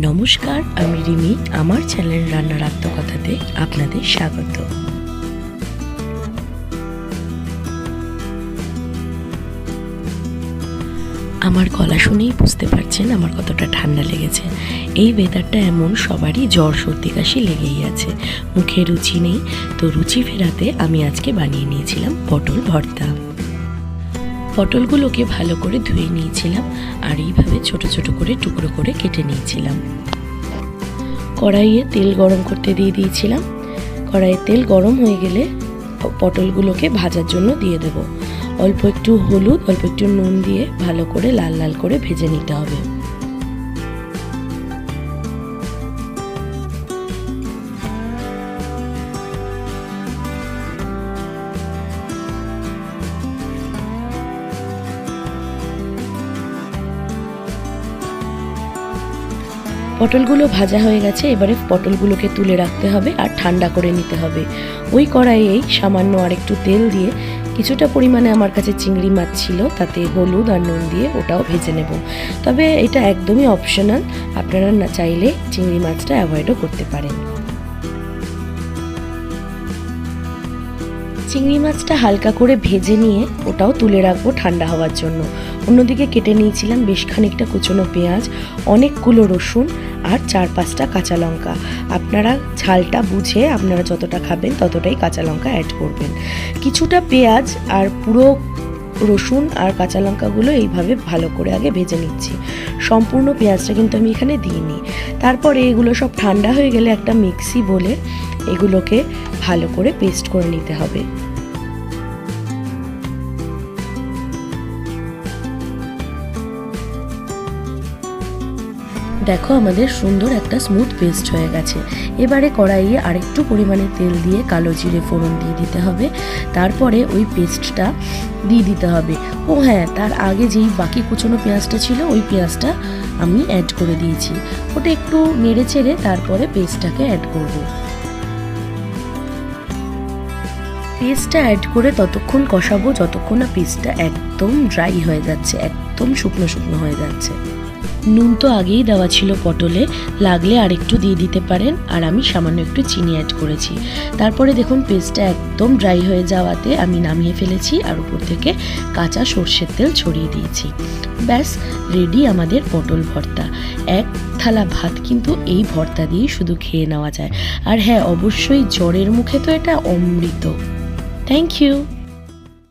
নমস্কার, আমি রিমি, আমার চ্যানেল রান্নার আত্মকথাতে আপনাদের স্বাগত। আমার গলা শুনেই বুঝতে পারছেন আমার কতটা ঠান্ডা লেগেছে। এই ওয়েদারটা এমন সবারই জ্বর, সর্দি, কাশি লেগেই আছে। মুখে রুচি নেই, তো রুচি ফেরাতে আমি আজকে বানিয়ে নিয়েছিলাম পটল ভর্তা। পটলগুলোকে ভালো করে ধুয়ে নিয়েছিলাম আর এইভাবে ছোট ছোট করে টুকরো করে কেটে নিয়েছিলাম। কড়াইয়ে তেল গরম করতে দিয়ে দিয়েছিলাম। কড়াইয়ে তেল গরম হয়ে গেলে পটলগুলোকে ভাজার জন্য দিয়ে দেব। অল্প একটু হলুদ, অল্প একটু নুন দিয়ে ভালো করে লাল লাল করে ভেজে নিতে হবে। পটলগুলো ভাজা হয়ে গেছে, এবারে পটলগুলোকে তুলে রাখতে হবে আর ঠান্ডা করে নিতে হবে। ওই কড়াইয়েই সামান্য আর একটু তেল দিয়ে কিছুটা পরিমাণে আমার কাছে চিংড়ি মাছ ছিল, তাতে হলুদ আর নুন দিয়ে ওটাও ভেজে নেব। তবে এটা একদমই অপশনাল আপনারা না চাইলে চিংড়ি মাছটা অ্যাভয়েডও করতে পারেন। চিংড়ি মাছটা হালকা করে ভেজে নিয়ে ওটাও তুলে রাখব ঠান্ডা হওয়ার জন্য। অন্যদিকে কেটে নিয়েছিলাম বেশ খানিকটা কুচনো পেঁয়াজ, অনেকগুলো রসুন আর চার পাঁচটা কাঁচা লঙ্কা। আপনারা ঝালটা বুঝে আপনারা যতটা খাবেন ততটাই কাঁচা লঙ্কা অ্যাড করবেন। কিছুটা পেঁয়াজ আর পুরো রসুন আর কাঁচা লঙ্কাগুলো এইভাবে ভালো করে আগে ভেজে নিচ্ছি। সম্পূর্ণ পেঁয়াজটা কিন্তু আমি এখানে দিইনি। তারপরে এগুলো সব ঠান্ডা হয়ে গেলে একটা মিক্সি বলে এগুলোকে ভালো করে পেস্ট করে নিতে হবে। দেখো আমাদের সুন্দর একটা স্মুথ পেস্ট হয়ে গেছে। এবারে কড়াইয়ে আরেকটু পরিমাণে তেল দিয়ে কালো জিরে ফোড়ন দিয়ে দিতে হবে। তারপরে ওই পেস্টটা দিয়ে দিতে হবে। ও হ্যাঁ তার আগে যেই বাকি কুচনো পেঁয়াজটা ছিল, ওই পেঁয়াজটা আমি অ্যাড করে দিয়েছি। ওটা একটু নেড়ে চেড়ে তারপরে পেস্টটাকে অ্যাড করব। পেস্টটা অ্যাড করে ততক্ষণ কষাবো, যতক্ষণ না পেস্টটা একদম ড্রাই হয়ে যাচ্ছে, একদম শুকনো শুকনো হয়ে যাচ্ছে। নুন তো আগেই দেওয়া ছিল পটলে, লাগলে আর একটু দিয়ে দিতে পারেন, আর আমি সামান্য একটু চিনি অ্যাড করেছি। তারপরে দেখুন পেস্টটা একদম ড্রাই হয়ে যাওয়াতে আমি নামিয়ে ফেলেছি আর উপর থেকে কাঁচা সর্ষের তেল ছড়িয়ে দিয়েছি। ব্যাস রেডি আমাদের পটল ভর্তা। এক থালা ভাত কিন্তু এই ভর্তা দিয়েই শুধু খেয়ে নেওয়া যায়। আর হ্যাঁ অবশ্যই জ্বরের মুখে তো এটা অমৃত। Thank you